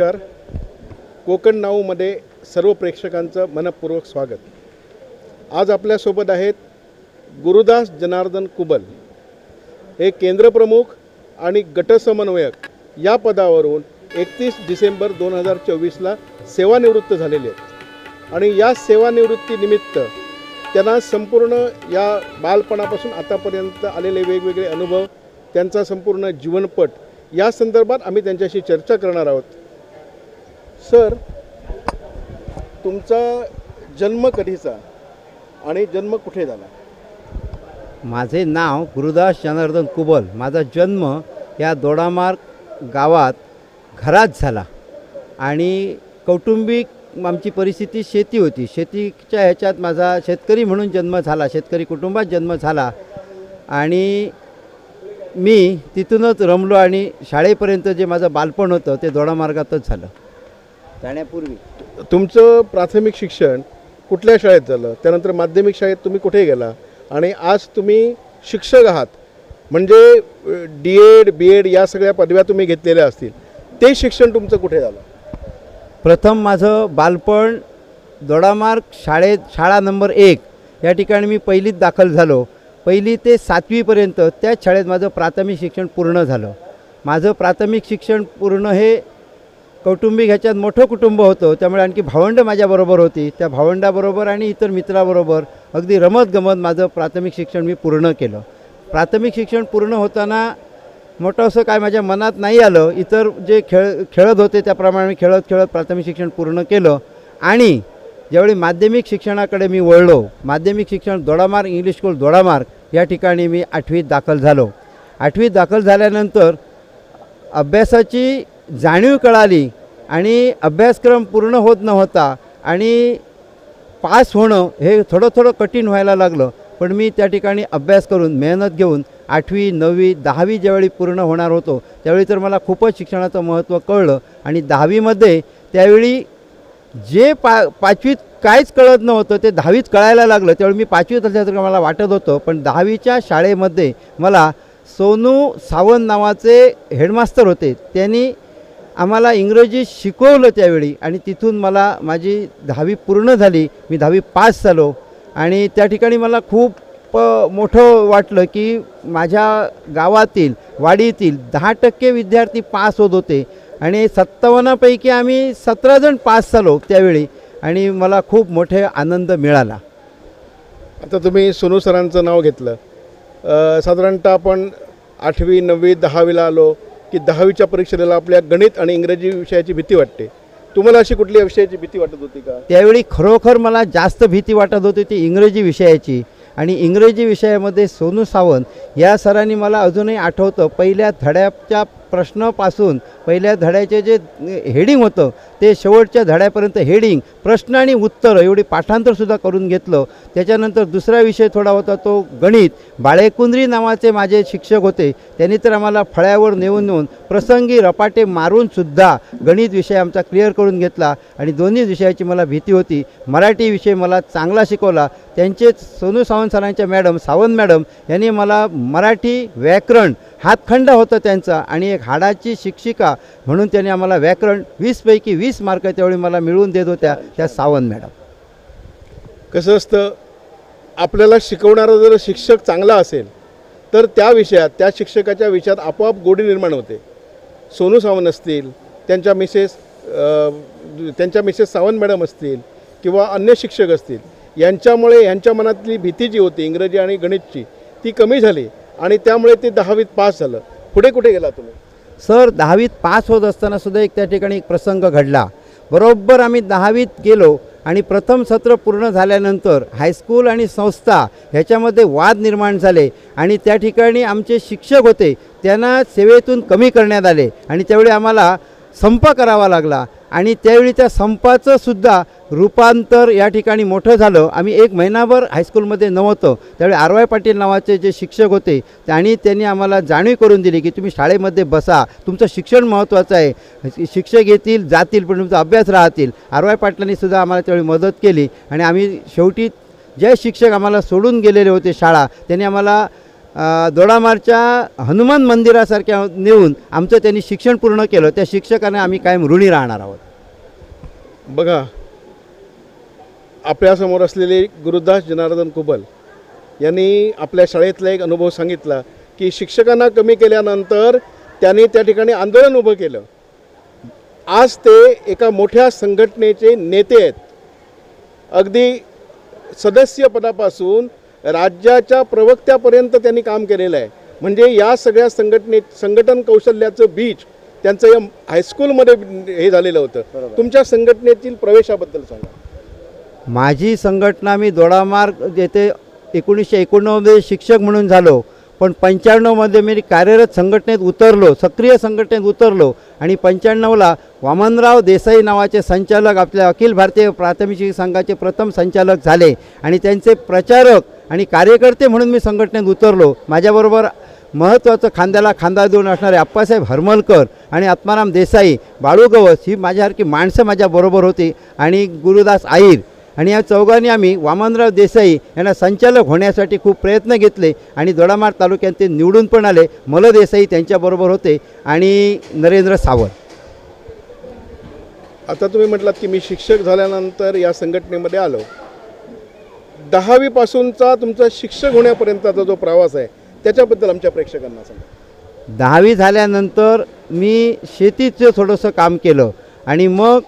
नमस्कार. कोकण नाऊमध्ये सर्व प्रेक्षकांचं मनपूर्वक स्वागत. आज आपल्यासोबत आहेत गुरुदास जनार्दन कुबल. हे केंद्रप्रमुख आणि गटसमन्वयक या पदावरून एकतीस डिसेंबर दोन हजार चोवीसला सेवानिवृत्त झालेले आहेत. आणि या सेवानिवृत्तीनिमित्त त्यांना संपूर्ण या बालपणापासून आतापर्यंत आलेले वेगवेगळे अनुभव त्यांचा संपूर्ण जीवनपट या संदर्भात आम्ही त्यांच्याशी चर्चा करणार आहोत. सर तुमचा जन्म कधीचा आणि जन्म कुठे झाला? माझे नाव गुरुदास जनार्दन कुबल. माझा जन्म या दोडामार्ग गावात घरात झाला. आणि कौटुंबिक आमची परिस्थिती शेती होती. शेतीच्या ह्याच्यात माझा शेतकरी म्हणून जन्म झाला शेतकरी कुटुंबात जन्म झाला. आणि मी तिथूनच रमलो आणि शाळेपर्यंत जे माझं बालपण होतं ते दोडामार्गातच झालं. जाण्यापूर्वी. तुमचं प्राथमिक शिक्षण कुठल्या शाळेत झालं? त्यानंतर माध्यमिक शाळेत तुम्ही कुठे गेला? आणि आज तुम्ही शिक्षक आहात. म्हणजे डी एड बी एड या सगळ्या पदव्या तुम्ही घेतलेल्या असतील. ते शिक्षण तुमचं कुठे झालं? प्रथम माझं बालपण दोडामार्ग शाळेत शाळा नंबर एक. या ठिकाणी मी पहिलीत दाखल झालो. पहिली ते सातवीपर्यंत त्याच शाळेत माझं प्राथमिक शिक्षण पूर्ण झालं. माझं प्राथमिक शिक्षण पूर्ण हे कौटुंबिक ह्याच्यात मोठं कुटुंब होतं. त्यामुळे आणखी भावंडं माझ्याबरोबर होती. त्या भावंडाबरोबर आणि इतर मित्राबरोबर अगदी रमत गमत माझं प्राथमिक शिक्षण मी पूर्ण केलं. प्राथमिक शिक्षण पूर्ण होताना मोठं असं काय माझ्या मनात नाही आलं. इतर जे खेळ खेळत होते त्याप्रमाणे मी खेळत खेळत प्राथमिक शिक्षण पूर्ण केलं. आणि ज्यावेळी माध्यमिक शिक्षणाकडे मी वळलो माध्यमिक शिक्षण दोडामार्ग इंग्लिश स्कूल दोडामार्ग या ठिकाणी मी आठवीत दाखल झालो. आठवीत दाखल झाल्यानंतर अभ्यासाची जाणीव कळाली आणि अभ्यासक्रम पूर्ण होत नव्हता आणि पास होणं हे थोडं थोडं कठीण व्हायला लागलं. पण मी त्या ठिकाणी अभ्यास करून मेहनत घेऊन आठवी नववी दहावी ज्यावेळी पूर्ण होणार होतो त्यावेळी तर मला खूपच शिक्षणाचं महत्त्व कळलं आणि दहावीमध्ये त्यावेळी जे पा पाचवीत काहीच कळत नव्हतं ते दहावीत कळायला लागलं. त्यावेळी मी पाचवीत असल्यासारखं मला वाटत होतं पण दहावीच्या शाळेमध्ये मला सोनू सावंत नावाचे हेडमास्तर होते. त्यांनी आम्हाला इंग्रजी शिकवलं त्यावेळी आणि तिथून मला माझी दहावी पूर्ण झाली. मी दहावी पास झालो आणि त्या ठिकाणी मला खूप मोठं वाटलं की माझ्या गावातील वाडीतील दहा टक्के विद्यार्थी पास होत होते आणि सत्तावन्नपैकी आम्ही सतरा जण पास झालो त्यावेळी आणि मला खूप मोठे आनंद मिळाला. आता तुम्ही सोनू सरांचं नाव घेतलं. साधारणतः आपण आठवी नववी दहावीला आलो. की दहावीच्या परीक्षेला आपल्या गणित आणि इंग्रजी विषयाची भीती वाटते. तुम्हाला अशी कुठल्या विषयाची भीती वाटत होती का? त्यावेळी खरोखर मला जास्त भीती वाटत होती ती इंग्रजी विषयाची. आणि इंग्रजी विषयामध्ये सोनू सावंत या सरांनी मला अजूनही आठवतं पहिल्या धड्याच्या प्रश्नापासून पहिल्या धड्याचे जे हेडिंग होतं ते शेवटच्या धड्यापर्यंत हेडिंग प्रश्न आणि उत्तर एवढी पाठांतरसुद्धा करून घेतलं. त्याच्यानंतर दुसरा विषय थोडा होता तो गणित. बाळेकुंद्री नावाचे माझे शिक्षक होते त्यांनी तर आम्हाला फळ्यावर नेऊन नेऊन प्रसंगी रपाटे मारूनसुद्धा गणित विषय आमचा क्लिअर करून घेतला आणि दोन्ही विषयाची मला भीती होती. मराठी विषय मला चांगला शिकवला. त्यांचे सोनू सावंत सरांच्या मॅडम सावंत मॅडम यांनी मला मराठी व्याकरण हातखंड होतं त्यांचा आणि एक हाडाची शिक्षिका म्हणून त्यांनी आम्हाला व्याकरण वीसपैकी वीस मार्क त्यावेळी मला मिळवून देत होत्या त्या सावंत मॅडम. कसं असतं आपल्याला शिकवणारा जर शिक्षक चांगला असेल तर त्या विषयात त्या शिक्षकाच्या विषयात आपोआप गोडी निर्माण होते. सोनू सावंत असतील त्यांच्या मिसेस त्यांच्या मिसेस सावंत मॅडम असतील किंवा अन्य शिक्षक असतील यांच्यामुळे यांच्या मनातली भीती जी होती इंग्रजी आणि गणितची ती कमी झाली. आणि त्यामुळे ते दहावीत पास झालं. पुढे कुठे गेला तुम्ही? सर दहावीत पास होत असताना सुद्धा एक त्या ठिकाणी एक प्रसंग घडला. बरोबर आम्ही दहावीत गेलो आणि प्रथम सत्र पूर्ण झाल्यानंतर हायस्कूल आणि संस्था ह्याच्यामध्ये वाद निर्माण झाले आणि त्या ठिकाणी आमचे शिक्षक होते त्यांना सेवेतून कमी करण्यात आले आणि त्यावेळी आम्हाला संप करावा लागला. आणि त्यावेळी त्या संपाचं सुद्धा रूपांतर या ठिकाणी मोठं झालं. आम्ही एक महिनाभर हायस्कूलमध्ये नव्हतं. त्यावेळी आर वाय पाटील नावाचे जे शिक्षक होते आणि त्यांनी आम्हाला जाणीव करून दिली की तुम्ही शाळेमध्ये बसा. तुमचं शिक्षण महत्त्वाचं आहे. शिक्षक येतील जातील पण तुमचा अभ्यास राहतील. आर वाय पाटलांनी सुद्धा आम्हाला त्यावेळी मदत केली. आणि आम्ही शेवटी जे शिक्षक आम्हाला सोडून गेलेले होते शाळा त्यांनी आम्हाला दोडामारच्या हनुमान मंदिरासारख्या नेऊन आमचं त्यांनी शिक्षण पूर्ण केलं. त्या शिक्षकांना आम्ही कायम ऋणी राहणार आहोत. बघा आपल्यासमोर असलेले गुरुदास जनार्दन कुबल यांनी आपल्या शाळेतला एक अनुभव सांगितला की शिक्षकांना कमी केल्यानंतर त्यांनी त्या ठिकाणी आंदोलन उभं केलं. आज ते एका मोठ्या संघटनेचे नेते आहेत. अगदी सदस्यपदापासून राज्याच्या प्रवक्त्यापर्यंत त्यांनी काम केलेलं आहे. म्हणजे या सगळ्या संघटने संघटन कौशल्याचं बीज त्यांचं या हायस्कूलमध्ये हे झालेलं होतं. तुमच्या संघटनेतील प्रवेशाबद्दल सांगा. माझी संघटना मी दोडामार्ग येथे एकोणीसशे एकोणनव्वदमध्ये शिक्षक म्हणून झालो. पण पंच्याण्णवमध्ये मी कार्यरत संघटनेत उतरलो सक्रिय संघटनेत उतरलो. आणि पंच्याण्णवला वामनराव देसाई नावाचे संचालक आपल्या अखिल भारतीय प्राथमिक शिक्षक संघाचे प्रथम संचालक झाले. आणि त्यांचे प्रचारक आणि कार्यकर्ते म्हणून मी संघटनेत उतरलो. माझ्याबरोबर महत्त्वाचं खांद्याला खांदा देऊन असणारे अप्पासाहेब हरमलकर आणि आत्माराम देसाई बाळू गवस ही माझ्यासारखी माणसं माझ्याबरोबर होती आणि गुरुदास आईर. आणि या चौघांनी आम्ही वामनराव देसाई यांना संचालक होण्यासाठी खूप प्रयत्न घेतले आणि दोडामार तालुक्यात ते निवडून पण आले. मल देसाई त्यांच्याबरोबर होते आणि नरेंद्र सावंत. आता तुम्ही म्हटलात की मी शिक्षक झाल्यानंतर या संघटनेमध्ये आलो. दहावीपासूनचा तुमचा शिक्षक होण्यापर्यंतचा जो प्रवास आहे त्याच्याबद्दल आमच्या प्रेक्षकांना सांगा. दहावी झाल्यानंतर मी शेतीचं थोडंसं काम केलं आणि मग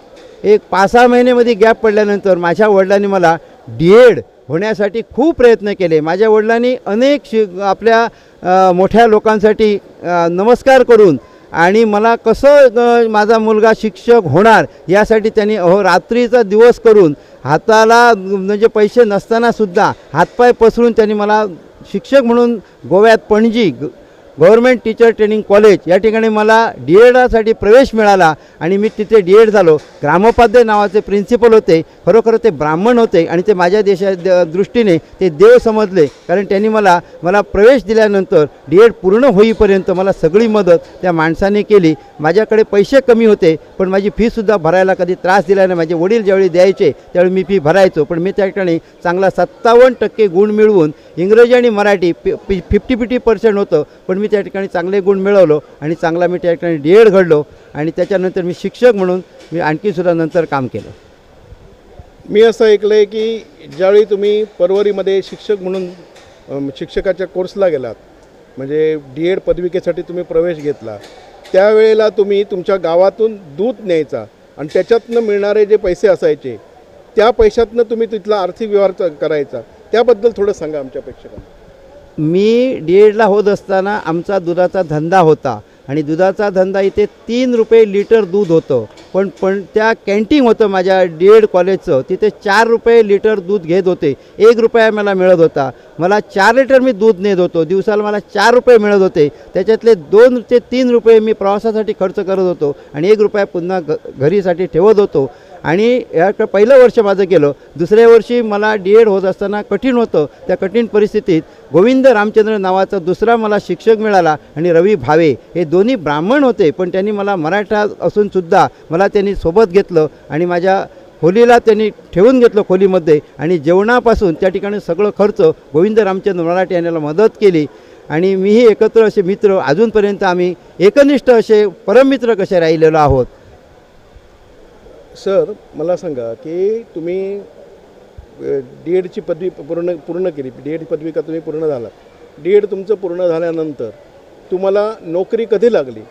एक पाच सहा महिन्यामध्ये गॅप पडल्यानंतर माझ्या वडिलांनी मला डी एड होण्यासाठी खूप प्रयत्न केले. माझ्या वडिलांनी अनेक शि आपल्या मोठ्या लोकांसाठी नमस्कार करून आणि मला कसं माझा मुलगा शिक्षक होणार यासाठी त्यांनी अहो रात्रीचा दिवस करून हाताला म्हणजे पैसे नसतानासुद्धा हातपाय पसरून त्यांनी मला शिक्षक म्हणून गोव्यात Panaji government teacher training college या ठिकाणी मला डी एडासाठी प्रवेश मिळाला आणि मी तिथे डी एड झालो. ग्रामोपाध्याय नावाचे प्रिन्सिपल होते. खरोखर ते ब्राह्मण होते आणि ते माझ्या देशा द- दृष्टीने ते देव समजले. कारण त्यांनी मला मला प्रवेश दिल्यानंतर डी एड पूर्ण होईपर्यंत मला सगळी मदत त्या माणसाने केली. माझ्याकडे पैसे कमी होते पण माझी फीसुद्धा भरायला कधी त्रास दिला नाही. माझे वडील ज्यावेळी द्यायचे त्यावेळी मी फी भरायचो. पण मी त्या ठिकाणी चांगला सत्तावन्न टक्के गुण मिळवून इंग्रजी आणि मराठी फिफ्टी फिफ्टी पर्सेंट होतं. पण मी त्या ठिकाणी चांगले गुण मिळवलो आणि चांगला मी त्या ठिकाणी डी एड घडलो आणि त्याच्यानंतर मी शिक्षक म्हणून मी आणखीसुद्धा नंतर काम केलं. मी असं ऐकलं आहे की ज्यावेळी तुम्ही परवरीमध्ये शिक्षक म्हणून शिक्षकाच्या कोर्सला गेलात म्हणजे डी एड पदविकेसाठी तुम्ही प्रवेश घेतला त्यावेळेला तुम्ही तुमच्या गावातून दूध न्यायचा आणि त्याच्यातनं मिळणारे जे पैसे असायचे त्या पैशातनं तुम्ही तिथला आर्थिक व्यवहार करायचा. त्याबद्दल थोडं सांगा आमच्या प्रेक्षकांना. मी डी एडला होत असताना आमचा दुधाचा धंदा होता. आणि दुधाचा धंदा इथे तीन रुपये लिटर दूध होतं. पण पण त्या कॅन्टीन होतं माझ्या डी एड कॉलेजचं. तिथे चार रुपये लिटर दूध घेत होते. एक रुपया मला मिळत होता. मला चार लिटर मी दूध नेत होतो. दिवसाला मला चार रुपये मिळत होते. त्याच्यातले दोन ते तीन रुपये मी प्रवासासाठी खर्च करत होतो. आणि एक रुपया पुन्हा घ घरीसाठी ठेवत होतो. आणि या पहिलं वर्ष माझं गेलं. दुसऱ्या वर्षी मला डी एड होत असताना कठीण होतं. त्या कठीण परिस्थितीत गोविंद रामचंद्र नावाचा दुसरा मला शिक्षक मिळाला आणि रवी भावे हे दोन्ही ब्राह्मण होते. पण त्यांनी मला मराठा असूनसुद्धा मला त्यांनी सोबत घेतलं आणि माझ्या खोलीला त्यांनी ठेवून घेतलं खोलीमध्ये. आणि जेवणापासून त्या ठिकाणी सगळं खर्च गोविंद रामचंद्र मराठे यांना मदत केली. आणि मीही एकत्र असे मित्र अजूनपर्यंत आम्ही एकनिष्ठ असे परममित्र कसे राहिलेलो आहोत? सर मला सांगा की तुम्ही डी एडची पदवी पूर्ण पूर्ण केली. डी एड पदविका तुम्ही पूर्ण झाला? डी एड तुमचं पूर्ण झाल्यानंतर तुम्हाला नोकरी कधी लागली?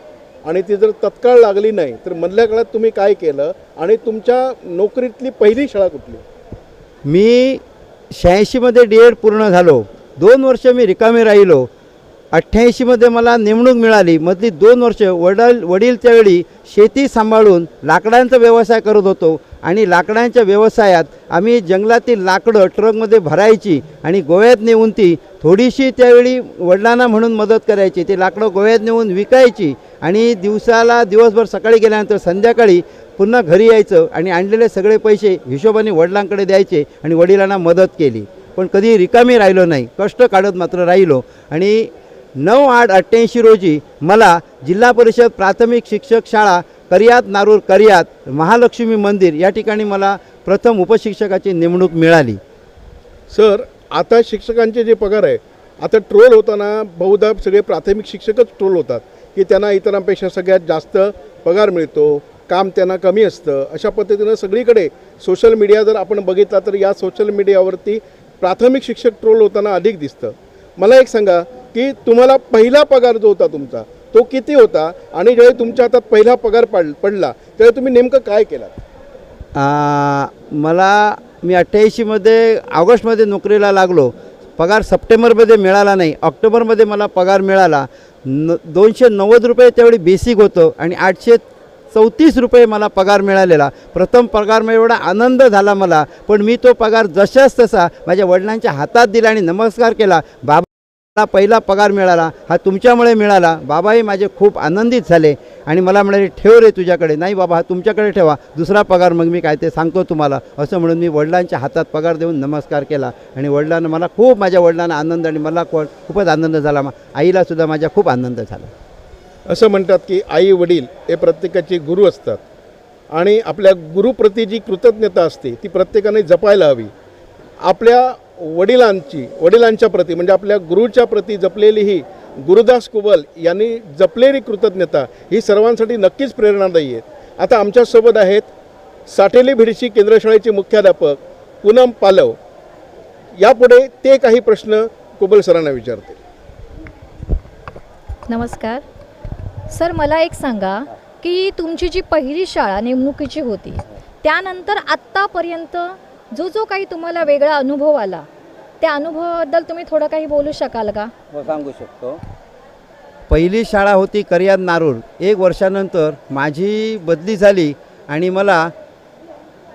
आणि ती जर तत्काळ लागली नाही तर मधल्या काळात तुम्ही काय केलं? आणि तुमच्या नोकरीतली पहिली शाळा कुठली? मी शहाऐंशीमध्ये डी एड पूर्ण झालो. दोन वर्ष मी रिकामे राहिलो. अठ्ठ्याऐंशीमध्ये मला नेमणूक मिळाली. मधली दोन वर्ष वडील वडील त्यावेळी शेती सांभाळून लाकडांचा व्यवसाय करत होतो. आणि लाकडांच्या व्यवसायात आम्ही जंगलातील लाकडं ट्रकमध्ये भरायची आणि गोव्यात नेऊन ती थोडीशी त्यावेळी वडिलांना म्हणून मदत करायची. ते लाकडं गोव्यात नेऊन विकायची आणि दिवसाला दिवसभर सकाळी गेल्यानंतर संध्याकाळी पुन्हा घरी यायचं आणि आणलेले सगळे पैसे हिशोबाने वडिलांकडे द्यायचे आणि वडिलांना मदत केली. पण कधी रिकामी राहिलो नाही. कष्ट काढत मात्र राहिलो. आणि नऊ आठ अठ्ठ्याऐंशी रोजी मला जिल्हा परिषद प्राथमिक शिक्षक शाळा करियात नारूर करियात महालक्ष्मी मंदिर या ठिकाणी मला प्रथम उपशिक्षकाची नेमणूक मिळाली. सर आता शिक्षकांचे जे पगार आहे आता ट्रोल होताना बहुधा सगळे प्राथमिक शिक्षकच ट्रोल होतात की त्यांना इतरांपेक्षा सगळ्यात जास्त पगार मिळतो काम त्यांना कमी असतं अशा पद्धतीनं सगळीकडे सोशल मीडिया जर आपण बघितला तर या सोशल मीडियावरती प्राथमिक शिक्षक ट्रोल होताना अधिक दिसतं. मला एक सांगा की तुम्हाला पहिला पगार जो होता तुमचा तो किती होता? आणि ज्यावेळी तुमच्या हातात पहिला पगार पड पडला त्यावेळी तुम्ही नेमकं काय केलं मला मी अठ्ठ्याऐंशीमध्ये ऑगस्टमध्ये नोकरीला लागलो. पगार सप्टेंबरमध्ये मिळाला नाही. ऑक्टोबरमध्ये मला पगार मिळाला. न दोनशे नव्वद रुपये त्यावेळी बेसिक होतं आणि आठशे चौतीस रुपये मला पगार मिळालेला. प्रथम पगार मग एवढा आनंद झाला मला पण मी तो पगार जशाच तसा माझ्या वडिलांच्या हातात दिला आणि नमस्कार केला. बाबा मला पहिला पगार मिळाला हा तुमच्यामुळे मिळाला. बाबाही माझे खूप आनंदित झाले आणि मला म्हणाले ठेव रे तुझ्याकडे. नाही बाबा हा तुमच्याकडे ठेवा. दुसरा पगार मग मी काय ते सांगतो तुम्हाला. असं म्हणून मी वडिलांच्या हातात पगार देऊन नमस्कार केला. आणि वडिलांना मला खूप माझ्या वडिलांना आनंद आणि मला खूपच आनंद झाला. मा- आईलासुद्धा माझ्या खूप आनंद झाला. असं म्हणतात की आई वडील हे प्रत्येकाचे गुरु असतात. आणि आपल्या गुरुप्रती जी कृतज्ञता असते ती प्रत्येकाने जपायला हवी. आपल्या वडिलांची वडिलांच्या प्रती म्हणजे आपल्या गुरुच्या प्रती जपलेली ही गुरुदास कुबल यांनी जपलेली कृतज्ञता ही सर्वांसाठी नक्कीच प्रेरणादायी आहे. आता आमच्यासोबत आहेत साठेली भिडशी केंद्रशाळेचे मुख्याध्यापक पूनम पालव. यापुढे ते काही प्रश्न कुबल सरांना विचारतील. नमस्कार. सर मला एक सांगा की तुमची जी पहिली शाळा नेमणुकीची होती त्यानंतर आत्तापर्यंत जो जो काही तुम्हाला वेगळा अनुभव आला त्या अनुभवाबद्दल तुम्ही थोडं काही बोलू शकाल का? सांगू शकतो. पहिली शाळा होती करियाद नारूर. एक वर्षानंतर माझी बदली झाली आणि मला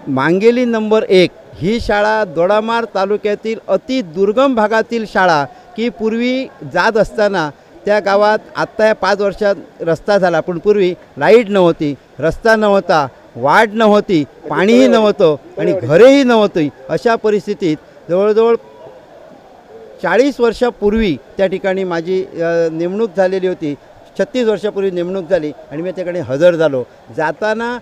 मांगेली नंबर एक ही शाळा दोडामार तालुक्यातील अति दुर्गम भागातील शाळा की पूर्वी जात असताना त्या गावात आत्ता या पाच वर्षात रस्ता झाला. पण पूर्वी लाइट नव्हती रस्ता नव्हता वाढ नव्हती पाणीही नव्हतं आणि घरेही नव्हती. अशा परिस्थितीत जवळजवळ चाळीस वर्षापूर्वी त्या ठिकाणी माझी नेमणूक झालेली होती. छत्तीस वर्षापूर्वी नेमणूक झाली आणि मी त्याकडे हजर झालो. जाताना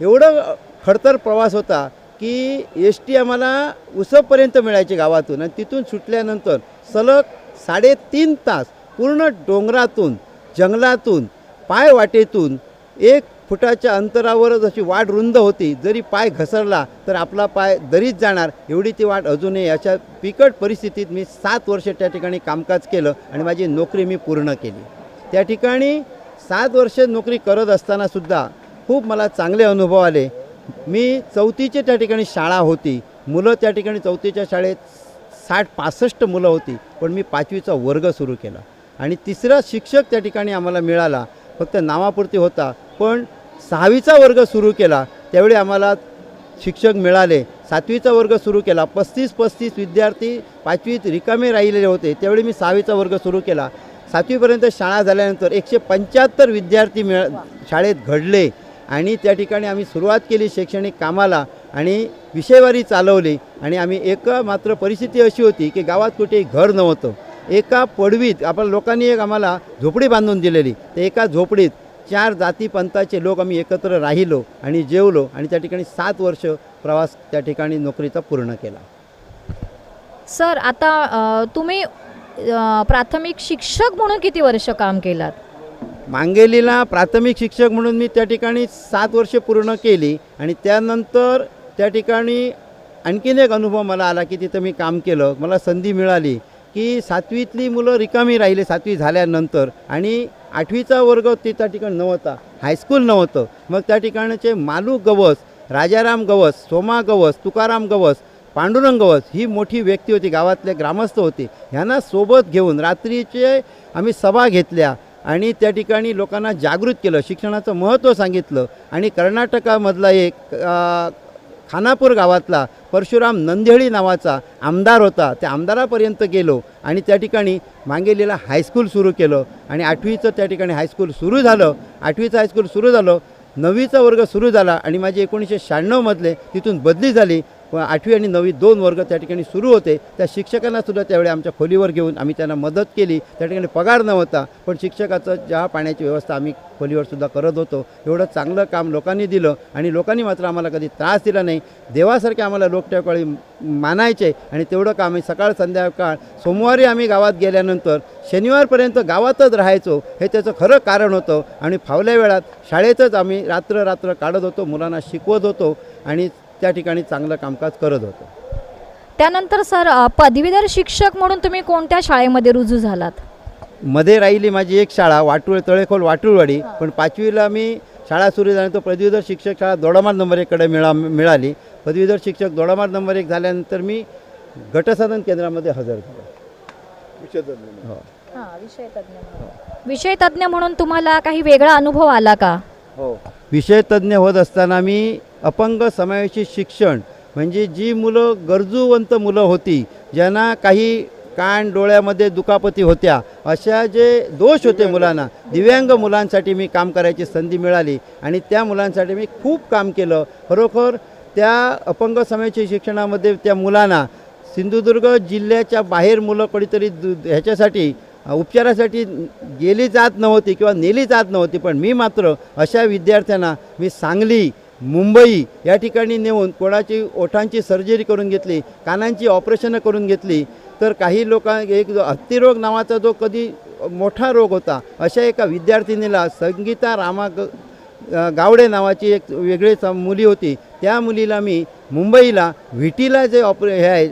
एवढं खडतर प्रवास होता की एस टी आम्हाला उसपर्यंत मिळायची गावातून आणि तिथून सुटल्यानंतर सलग साडेतीन तास पूर्ण डोंगरातून जंगलातून पाय वाटेतून एक फुटाच्या अंतरावरच अशी वाट रुंद होती. जरी पाय घसरला तर आपला पाय दरीत जाणार. एवढी ती वाट अजूनही अशा बिकट परिस्थितीत मी सात वर्ष त्या ठिकाणी कामकाज केलं आणि माझी नोकरी मी पूर्ण केली. त्या ठिकाणी सात वर्ष नोकरी करत असतानासुद्धा खूप मला चांगले अनुभव आले. मी चौथीची त्या ठिकाणी शाळा होती. मुलं त्या ठिकाणी चौथीच्या शाळेत साठ पासष्ट मुलं होती. पण मी पाचवीचा वर्ग सुरू केला. आणि तिसरा शिक्षक त्या ठिकाणी आम्हाला मिळाला. फक्त नावापुरती होता. पण सहावीचा वर्ग सुरू केला त्यावेळी आम्हाला शिक्षक मिळाले. सातवीचा वर्ग सुरू केला. पस्तीस पस्तीस विद्यार्थी पाचवीत रिकामे राहिलेले होते. त्यावेळी मी सहावीचा वर्ग सुरू केला. सातवीपर्यंत शाळा झाल्यानंतर एकशे पंच्याहत्तर विद्यार्थी मिळ शाळेत घडले आणि त्या ठिकाणी आम्ही सुरुवात केली शैक्षणिक कामाला आणि विषयवारी चालवली आणि आम्ही एक मात्र परिस्थिती अशी होती की गावात कुठेही घर नव्हतं. एका पडवीत आपण लोकांनी एक आम्हाला झोपडी बांधून दिलेली. तर एका झोपडीत चार जातीपंथाचे लोक आम्ही एकत्र राहिलो आणि जेवलो आणि त्या ठिकाणी सात वर्ष प्रवास त्या ठिकाणी नोकरीचा पूर्ण केला. सर आता तुम्ही प्राथमिक शिक्षक म्हणून किती वर्ष काम केलात? मांगेलीला प्राथमिक शिक्षक म्हणून मी त्या ठिकाणी सात वर्षे पूर्ण केली आणि त्यानंतर त्या ठिकाणी आणखीन एक अनुभव मला आला की तिथं मी काम केलं. मला संधी मिळाली. की सातवीतली मुलं रिकामी राहिले सातवी झाल्यानंतर. आणि आठवीचा वर्ग ते त्या ठिकाणी नव्हता. हायस्कूल नव्हतं. मग त्या ठिकाणचे मालू गवस राजाराम गवस सोमा गवस तुकाराम गवस पांडुरंग गवस ही मोठी व्यक्ती होती. गावातले ग्रामस्थ होते. ह्यांना सोबत घेऊन रात्रीचे आम्ही सभा घेतल्या आणि त्या ठिकाणी लोकांना जागृत केलं. शिक्षणाचं महत्त्व सांगितलं. आणि कर्नाटकामधला एक खानापूर गावातला परशुराम नंदेहळी नावाचा आमदार होता. त्या आमदारापर्यंत गेलो आणि त्या ठिकाणी मांगेलीला हायस्कूल सुरू केलं आणि आठवीचं त्या ठिकाणी हायस्कूल सुरू झालं. आठवीचं हायस्कूल सुरू झालं. नववीचा वर्ग सुरू झाला आणि माझी एकोणीसशे शहाण्णवमधले तिथून बदली झाली. आठवी आणि नववी दोन वर्ग त्या ठिकाणी सुरू होते. त्या शिक्षकांना सुद्धा त्यावेळी आमच्या खोलीवर घेऊन आम्ही त्यांना मदत केली. त्या ठिकाणी पगार नव्हता पण शिक्षकाचं चहा पाण्याची व्यवस्था आम्ही खोलीवर सुद्धा करत होतो. एवढं चांगलं काम लोकांनी दिलं आणि लोकांनी मात्र आम्हाला कधी त्रास दिला नाही. देवासारखे आम्हाला लोक त्यावेळी मानायचे आणि तेवढं काम आम्ही सकाळ संध्याकाळ सोमवारी आम्ही गावात गेल्यानंतर शनिवारपर्यंत गावातच राहायचो. हे त्याचं खरं कारण होतं. आणि फावल्या वेळात शाळेतच आम्ही रात्र रात्र काढत होतो. मुलांना शिकवत होतो. आणि त्या ठिकाणी चांगलं कामकाज करत होतो. त्यानंतर सर पदवीधर शिक्षक म्हणून तुम्ही कोणत्या शाळेमध्ये रुजू झालात? मध्ये राहिली माझी एक शाळा वाटूळ तळेखोल वाटूळवाडी. पण पाचवीला मी शाळा सुरू झाल्यानंतर पदवीधर शिक्षक शाळा दोडामार नंबर एककडे मिळा मिळाली. पदवीधर शिक्षक दोडामार नंबर एक झाल्यानंतर मी गटसाधन केंद्रामध्ये हजर झालो. विषयतज्ञ. हो. विषय तज्ञ विषय तज्ञ म्हणून तुम्हाला काही वेगळा अनुभव आला का? हो. विषय तज्ज्ञ होत असताना मी अपंग समावेशी शिक्षण म्हणजे जी मुलं गरजूवंत मुलं होती ज्यांना काही कान डोळ्यामध्ये दुखापती होत्या अशा जे दोष होते मुलांना दिव्यांग मुलांसाठी मी काम करायची संधी मिळाली आणि त्या मुलांसाठी मी खूप काम केलं. खरोखर त्या अपंग समावेशी शिक्षणामध्ये त्या मुलांना सिंधुदुर्ग जिल्ह्याच्या बाहेर मुलं कधीतरी दु ह्याच्यासाठी उपचारासाठी गेली जात नव्हती किंवा नेली जात नव्हती पण मी मात्र अशा विद्यार्थ्यांना मी सांगली मुंबई या ठिकाणी नेऊन कोणाची ओठांची सर्जरी करून घेतली कानांची ऑपरेशनं करून घेतली तर काही लोकां एक जो हत्तीरोग नावाचा जो कधी मोठा रोग होता अशा एका विद्यार्थिनीला संगीता रामा गावडे नावाची एक वेगळी मुली होती. त्या मुलीला मी मुंबईला व्हिटीला जे ऑपरे हे आहे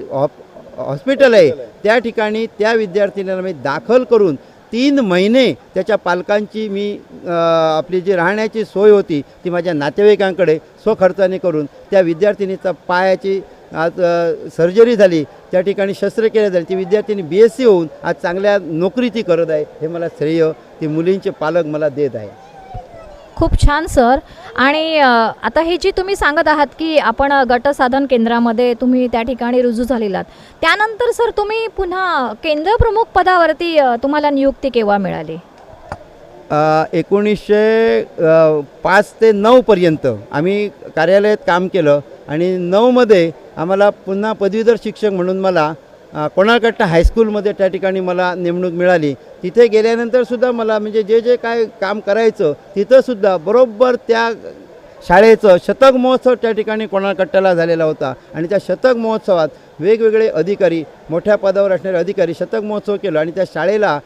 हॉस्पिटल आहे त्या ठिकाणी त्या विद्यार्थिनीला मी दाखल करून तीन महिने त्याच्या पालकांची मी आपली जी राहण्याची सोय होती ती माझ्या नातेवाईकांकडे स्वखर्चाने करून त्या विद्यार्थिनीचा पायाची आज सर्जरी झाली त्या ठिकाणी शस्त्रक्रिया झाली ती विद्यार्थिनी बी एस सी होऊन आज चांगल्या नोकरी ती करत आहे हे मला श्रेय ती मुलींचे पालक मला देत आहे. खूप छान सर. आणि आता हे जी तुम्ही सांगत आहात की आपण गटसाधन केंद्रामध्ये तुम्ही त्या ठिकाणी रुजू झालेलात त्यानंतर सर तुम्ही पुन्हा केंद्र प्रमुख पदावरती तुम्हाला नियुक्ती केव्हा मिळाली? एकोणीसशे पाच ते नऊपर्यंत आम्ही कार्यालयात काम केलं आणि नऊमध्ये आम्हाला पुन्हा पदवीधर शिक्षक म्हणून मला अ, कोणाळकट्टा हायस्कूलमध्ये त्या ठिकाणी मला नेमणूक मिळाली. तिथे गेल्यानंतरसुद्धा मला म्हणजे जे जे काय काम करायचं तिथंसुद्धा बरोबर त्या शाळेचं शतक महोत्सव त्या ठिकाणी कोणाकट्ट्याला झालेला होता. आणि त्या शतक महोत्सवात वेगवेगळे अधिकारी मोठ्या पदावर असणारे अधिकारी शतक महोत्सव केलं आणि त्या शाळेला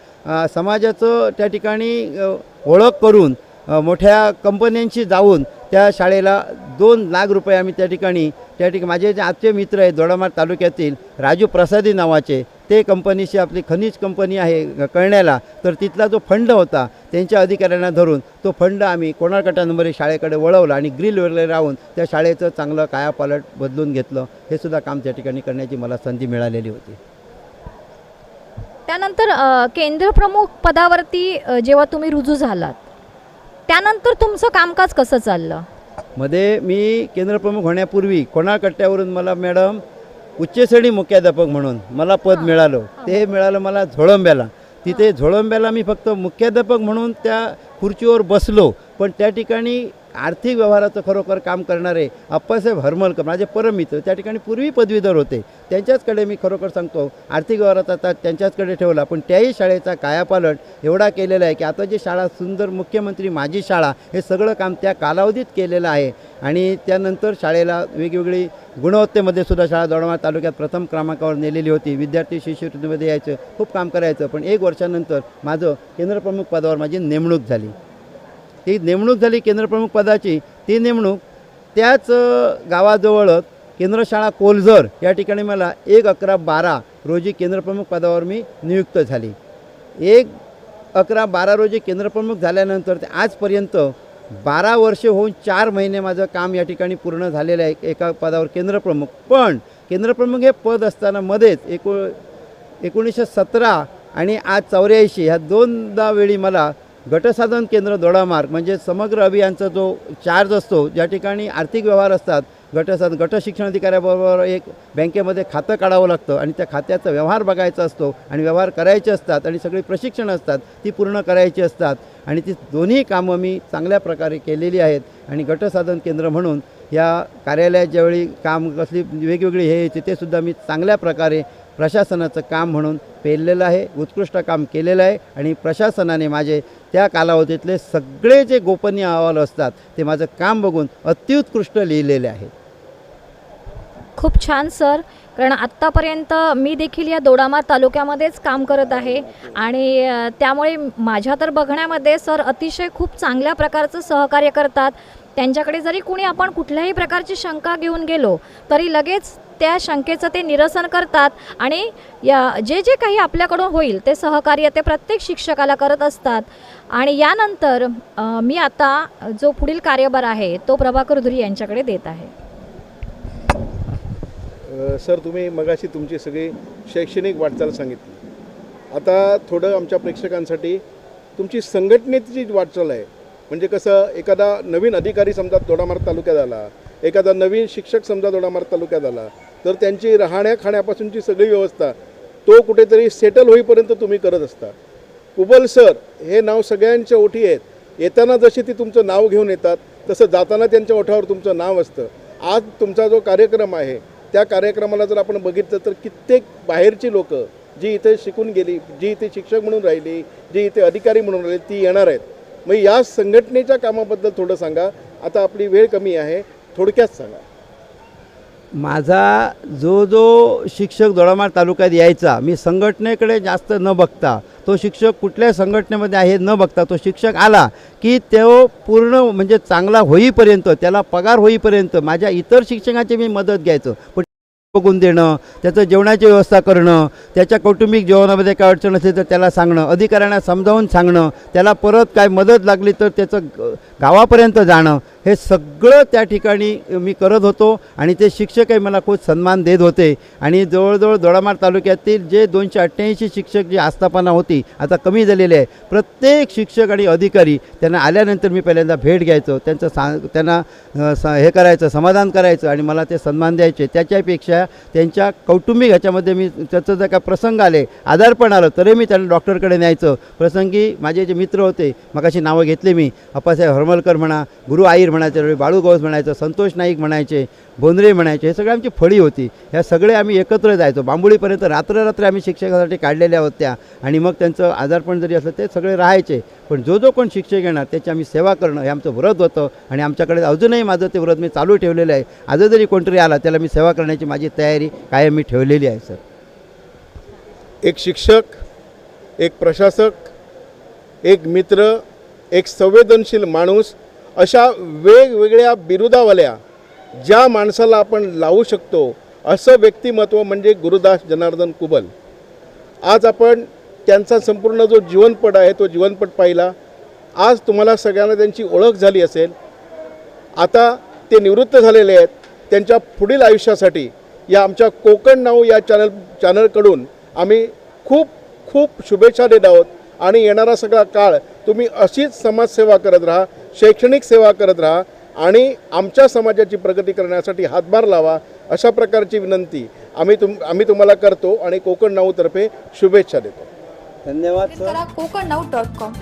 समाजाचं त्या ठिकाणी ओळख करून मोठ्या कंपन्यांशी जाऊन त्या शाळेला दोन लाख रुपये आम्ही त्या ठिकाणी त्या ठिकाणी माझे जे आजचे मित्र आहेत दोडामार तालुक्यातील राजू प्रसादी नावाचे ते कंपनीशी आपली खनिज कंपनी आहे कळण्याला. तर तिथला जो फंड होता त्यांच्या अधिकाऱ्यांना धरून तो फंड आम्ही कोणारकटा नंबर शाळेकडे वळवला आणि ग्रिल वगैरे राहून त्या शाळेचं चांगलं कायापालट बदलून घेतलं. हे सुद्धा काम त्या ठिकाणी करण्याची मला संधी मिळालेली होती. त्यानंतर केंद्रप्रमुख केंद्र प्रमुख पदावरती जेव्हा तुम्ही रुजू झालात त्यानंतर तुमचं कामकाज कसं चाललं? मध्ये मी केंद्रप्रमुख होण्यापूर्वी कोणाकट्ट्यावरून मला मॅडम उच्च श्रेणी मुख्याध्यापक म्हणून मला पद मिळालं. ते मिळालं मला झोळंब्याला. तिथे झोळंब्याला मी फक्त मुख्याध्यापक म्हणून त्या खुर्चीवर बसलो. पण त्या ठिकाणी आर्थिक व्यवहाराचं खरोखर काम करणारे अप्पासाहेब हरमलकर माझे परममित्र त्या ठिकाणी पूर्वी पदवीधर होते. त्यांच्याचकडे मी खरोखर सांगतो आर्थिक व्यवहाराचा आता त्यांच्याचकडे ठेवला पण त्याही शाळेचा कायापालट एवढा केलेला आहे की आता जी शाळा सुंदर मुख्यमंत्री माझी शाळा हे सगळं काम त्या कालावधीत केलेलं आहे. आणि त्यानंतर शाळेला वेगवेगळी गुणवत्तेमध्ये सुद्धा शाळा दोडामार तालुक्यात प्रथम क्रमांकावर नेलेली होती. विद्यार्थी शिष्यवृत्तीमध्ये यायचं खूप काम करायचं पण एक वर्षानंतर माझं केंद्रप्रमुख पदावर माझी नेमणूक झाली. ती नेमणूक झाली केंद्रप्रमुख पदाची. ती नेमणूक त्याच गावाजवळच केंद्रशाळा कोलझर या ठिकाणी मला एक अकरा बारा रोजी केंद्रप्रमुख पदावर मी नियुक्त झाली. एक अकरा बारा रोजी केंद्रप्रमुख झाल्यानंतर ते आजपर्यंत बारा वर्षे होऊन चार महिने माझं काम या ठिकाणी पूर्ण झालेलं आहे एका पदावर केंद्रप्रमुख पण केंद्रप्रमुख हे पद असताना मध्येच एको एकोणीसशे सतरा आणि आज चौऱ्याऐंशी ह्या दोनदा वेळी मला गटसाधन केंद्र दोडामार्ग म्हणजे समग्र अभियानचा जो चार्ज असतो ज्या ठिकाणी आर्थिक व्यवहार असतात गटसाधन गट शिक्षण अधिकाऱ्याबरोबर एक बँकेमध्ये खातं काढावं लागतं आणि त्या खात्याचा व्यवहार बघायचा असतो आणि व्यवहार करायचे असतात आणि सगळी प्रशिक्षण असतात ती पूर्ण करायची असतात आणि ती दोन्ही कामं मी चांगल्या प्रकारे केलेली आहेत. आणि गटसाधन केंद्र म्हणून या कार्यालयात ज्यावेळी काम कसली वेगवेगळी हे येते ते सुद्धा मी चांगल्या प्रकारे प्रशासनाचं काम म्हणून पेरलेलं आहे उत्कृष्ट काम केलेलं आहे आणि प्रशासनाने माझे त्या कालावधीतले सगळे जे गोपनीय अहवाल असतात ते माझं काम बघून अत्युत्कृष्ट लिहिलेले आहे. खूप छान सर. कारण आत्तापर्यंत मी देखील या दोडामार तालुक्यामध्येच काम करत आहे आणि त्यामुळे माझ्या तर बघण्यामध्ये सर अतिशय खूप चांगल्या प्रकारचं सहकार्य करतात. त्यांच्याकडे जरी कुणी आपण कुठल्याही प्रकारची शंका घेऊन गेलो तरी लगेच त्या शंकेचं ते निरसन करतात आणि या जे जे काही आपल्याकडून होईल ते सहकार्य ते प्रत्येक शिक्षकाला करत असतात. आणि यानंतर मी आता जो पुढील कार्यभार आहे तो प्रभाकर धुरी यांच्याकडे देत आहे. सर तुम्ही मगाशी तुमची सगळी शैक्षणिक वाटचाल सांगितली. आता थोडं आमच्या प्रेक्षकांसाठी तुमची संघटनेची वाटचाल आहे म्हणजे कसं एखादा नवीन अधिकारी समजा दोडामार्ग तालुक्यात आला एखादा नवीन शिक्षक समजा दोडामार्ग तालुक्यात आला तर त्यांची राहण्या खाण्यापासूनची सगळी व्यवस्था तो कुठेतरी सेटल होईपर्यंत तुम्ही करत असता. कुबल सर हे नाव सगळ्यांच्या ओठी आहेत. येताना जशी ती तुमचं नाव घेऊन येतात तसं जाताना त्यांच्या ओठावर तुमचं नाव असतं. आज तुमचा जो कार्यक्रम आहे त्या कार्यक्रमाला जर आपण बघितलं तर कित्येक बाहेरची लोक जी इथे शिकून गेली जी इथे शिक्षक म्हणून राहिली जी इथे अधिकारी म्हणून राहिली ती येणार आहेत. मग या संघटनेच्या कामाबद्दल थोडं सांगा. आता आपली वेळ कमी आहे. थोडक्यात सांगा. माझा जो जो शिक्षक दोडामार तालुक्यात यायचा मी संघटनेकडे जास्त न बघता तो शिक्षक कुठल्या संघटनेमध्ये आहे न बघता तो शिक्षक आला की तो पूर्ण म्हणजे चांगला होईपर्यंत त्याला पगार होईपर्यंत माझ्या इतर शिक्षकाची मी मदत घ्यायचो. पण बघून देणं त्याचं जेवणाची व्यवस्था करणं त्याच्या कौटुंबिक जीवनामध्ये काय अडचण असेल तर त्याला सांगणं अधिकाऱ्यांना समजावून सांगणं त्याला परत काय मदत लागली तर त्याचं ग- गावापर्यंत जाणं हे सगळं त्या ठिकाणी मी करत होतो आणि ते शिक्षकही मला खूप सन्मान देत होते. आणि जवळजवळ दोडामार तालुक्यातील जे दोनशे अठ्ठ्याऐंशी शिक्षक जी आस्थापना होती आता कमी झालेली आहे. प्रत्येक शिक्षक आणि अधिकारी त्यांना आल्यानंतर मी पहिल्यांदा भेट घ्यायचो त्यांचं सा त्यांना स हे करायचं समाधान करायचं आणि मला ते सन्मान द्यायचे. त्याच्यापेक्षा त्यांच्या कौटुंबिक ह्याच्यामध्ये मी त्याचं जर काय प्रसंग आले आजारपण आलं तरी मी त्यांना डॉक्टरकडे न्यायचं. प्रसंगी माझे जे मित्र होते मगाशी नावं घेतले मी. अप्पासाहेब हरमलकर म्हणा गुरु आईर म्हणायचे त्यावेळी बाळू गौस म्हणायचं संतोष नाईक म्हणायचे बोंद्रे म्हणायचे हे सगळे आमची फळी होती. ह्या सगळे आम्ही एकत्र जायचो. बांबुळीपर्यंत रात्ररात्र आम्ही शिक्षकासाठी काढलेल्या होत्या. आणि मग त्यांचं आजारपण जरी असलं ते सगळे राहायचे. पण जो जो कोण शिक्षक येणार त्याची आम्ही सेवा करणं हे आमचं व्रत होतं. आणि आमच्याकडे अजूनही माझं ते व्रत मी चालू ठेवलेलं आहे. आज जरी कोणतरी आला त्याला मी सेवा करण्याची माझी तयारी कायम मी ठेवलेली आहे सर. एक शिक्षक एक प्रशासक एक मित्र एक संवेदनशील माणूस अशा वेगवेगळ्या बिरुदावाल्या ज्या माणसाला आपण लावू शकतो असं व्यक्तिमत्व म्हणजे गुरुदास जनार्दन कुबल. आज आपण त्यांचा संपूर्ण जो जीवनपट आहे तो जीवनपट पाहिला. आज तुम्हाला सगळ्यांना त्यांची ओळख झाली असेल. आता ते निवृत्त झालेले आहेत. त्यांच्या पुढील आयुष्यासाठी या आमच्या कोकण नाऊ या चॅनल चॅनलकडून आम्ही खूप खूप शुभेच्छा देत आहोत. आणि येणारा सगळा काळ तुम्ही अशीच समाजसेवा करत राहा शैक्षणिक सेवा करत राहा आणि आमच्या समाजाची प्रगती करण्यासाठी हातभार लावा अशा प्रकारची विनंती आम्ही तुम आम्ही तुम्हाला करतो आणि कोकण नाऊतर्फे शुभेच्छा देतो. धन्यवाद कोकण नाऊ डॉट कॉम.